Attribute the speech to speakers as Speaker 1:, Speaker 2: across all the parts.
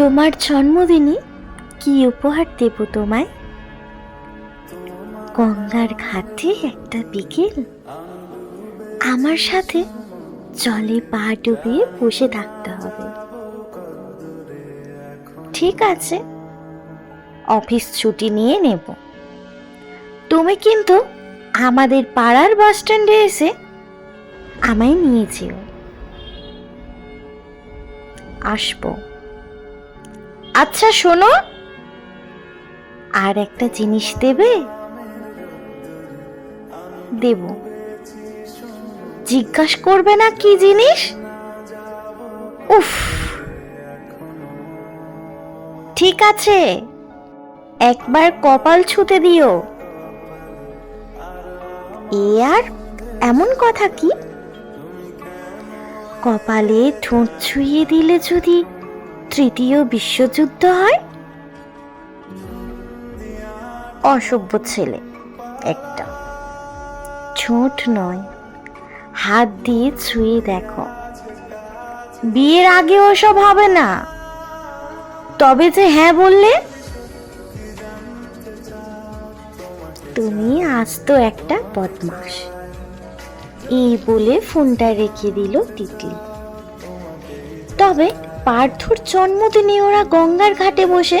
Speaker 1: তোমার জন্মদিনে কি উপহার দেব তোমায়? গঙ্গার ঘাটে একটা বিকেল। আমার সাথে জলে পা ডুবিয়ে বসে থাকতে হবে। ঠিক আছে, অফিস ছুটি নিয়ে নেব। তুমি কিন্তু আমাদের পাড়ার বাস স্ট্যান্ডে এসে আমায় নিয়ে যেও। আসব। আচ্ছা শোনো। আর একটা জিনিস দেবে? দেব। জিজ্ঞাস করবে না কি জিনিস? উফ। ঠিক আছে। একবার কপাল ছুতে দিও। এ আর এমন কথা কি? কপালে ঠোঁট ছুঁয়ে দিলে যদি তৃতীয় বিশ্বযুদ্ধ হয়? অসভ্য ছেলে, একটা। ঠোঁট নয়। হাত দিয়ে ছুঁয়ে দেখো। বিয়ের আগে ওসব হবে না। তবে যে হ্যাঁ বললে? তুমি আজ তো একটা বদমাস এই বলে ফোনটা রেখে দিল তিতলি। তবে পার্থর জন্মদিনে ওরা গঙ্গার ঘাটে বসে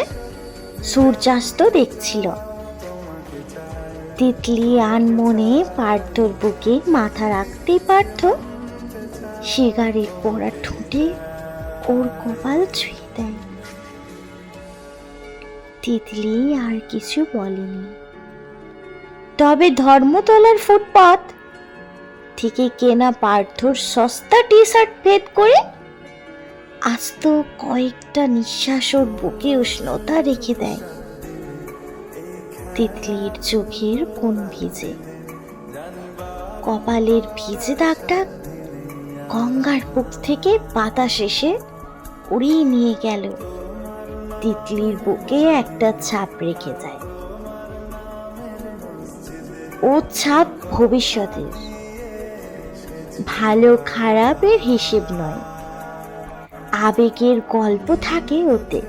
Speaker 1: সূর্যাস্ত দেখছিল। তিতলি আনমনে পার্থর বুকে মাথা রাখতেই পারত। সিগারেট পড়া ঠোঁটে ওর কপাল ছুঁয়ে দেয়। তিতলি আর কিছু বলেনি। তবে ধর্মতলার ফুটপাত থেকে কেনা পার্থর সস্তা টি শার্ট ভেদ করে আজ তো কয়েকটা নিঃশ্বাস ওর বুকে উষ্ণতা রেখে দেয়। তিতলির চোখের কোন ভিজে? কপালের ভিজে দাগটা গঙ্গার বুক থেকে বাতাস এসে উড়িয়ে নিয়ে গেল। তিতলির বুকে একটা ছাপ রেখে যায়। ও ছাপ ভবিষ্যতের। ভালো খারাপের হিসেব নয়। আবেগের গল্প থাকে ওতে।